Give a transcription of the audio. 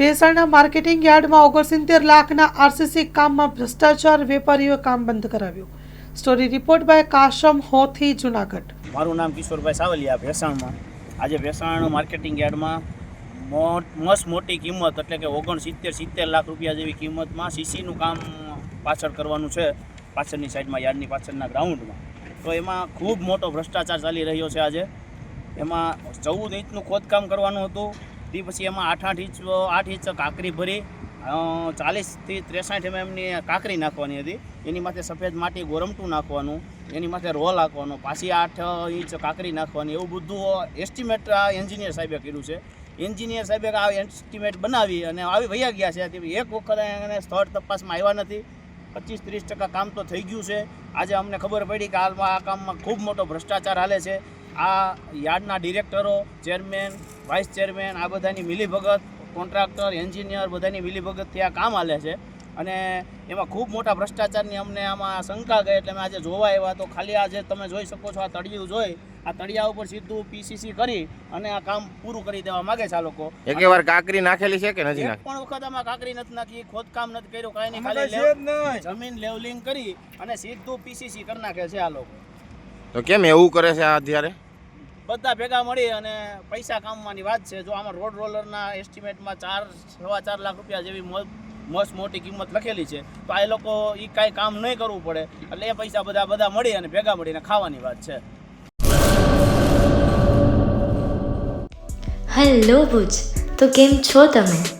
ભેસાણના marketing યાર્ડમાં ઓગણસિત્તેર લાખના આરસીસી કામમાં ભ્રષ્ટાચાર, વેપારીઓએ કામ બંધ કરાવ્યું. Story report by Kasam Hothi, Junagadh. મારું નામ કિશોરભાઈ સાવલિયા, ભેસાણમાં. આજે ભેસાણ માર્કેટિંગ યાર્ડમાં મસ્ત મોટી કિંમત, એટલે કે ઓગણસિત્તેર, સિત્તેર લાખ રૂપિયા જેવી કિંમતમાં સીસીનું કામ પાછળ કરવાનું છે, પાછળની સાઈડમાં, યાર્ડની પાછળના ગ્રાઉન્ડમાં. તો એમાં ખૂબ મોટો ભ્રષ્ટાચાર ચાલી રહ્યો છે આજે. એમાં ચૌદ ઇંચનું ખોદકામ કરવાનું હતું. તે પછી એમાં આઠ આઠ ઇંચ આઠ ઇંચ કાંકરી ભરી ચાલીસથી ત્રેસાઠ એમ એમની કાંકરી નાખવાની હતી. એની માથે સફેદ માટી ગોરમટું નાખવાનું, એની માથે રોલ નાખવાનો પાછી આઠ ઇંચ કાંકરી નાખવાની, એવું બધું એસ્ટિમેટ આ એન્જિનિયર સાહેબે કર્યું છે. એન્જિનિયર સાહેબે આ એસ્ટિમેટ બનાવી અને આવી વૈયા ગયા છે. એક વખત એને સ્થળ તપાસમાં આવ્યા નથી. પચીસ ત્રીસ ટકા કામ તો થઈ ગયું છે. આજે અમને ખબર પડી કે હાલમાં આ કામમાં ખૂબ મોટો ભ્રષ્ટાચાર હાલે છે. આ યાર્ડના ડિરેક્ટરો ચેરમેન વાઇસ ચેરમેન આ બધાની મિલીભગત કોન્ટ્રાક્ટર એન્જિનિયર બધાની મિલીભગતથી આ કામ હાલે છે. અને એમાં ખૂબ મોટા ભ્રષ્ટાચારની અમને આમાં શંકા ગઈ એટલે અમે આજે જોવા આવ્યા. તો ખાલી આજે તમે જોઈ શકો છો આ તળિયું જોઈ આ તળિયા ઉપર સીધું પીસીસી કરી અને આ કામ પૂરું કરી દેવા માગે છે આ લોકો. એક વાર કાકરી નાખેલી છે કે નથી એક નાખી પણ વખત આમાં કાકરી નથી નાખી ખોદકામ નથી કર્યું કાંઈ નહીં ખાલી જમીન લેવલિંગ કરી અને સીધું પીસીસી કરી નાખે છે આ લોકો. તો કેમ એવું કરે છે આ અત્યારે? બધા ભેગા મળી અને પૈસા કામવાની વાત છે. જો આમાં રોડ રોલરના એસ્ટિમેટમાં ચાર, સવા ચાર લાખ રૂપિયા જેવી મો- મસ્ત મોટી કિંમત લખેલી છે. તો આ લોકો એ કાંઈ કામ નહીં કરવું પડે. એટલે એ પૈસા બધા બધા મળી અને ભેગા મળીને ખાવાની વાત છે. હેલો ભુજ, તો કેમ છો તમે?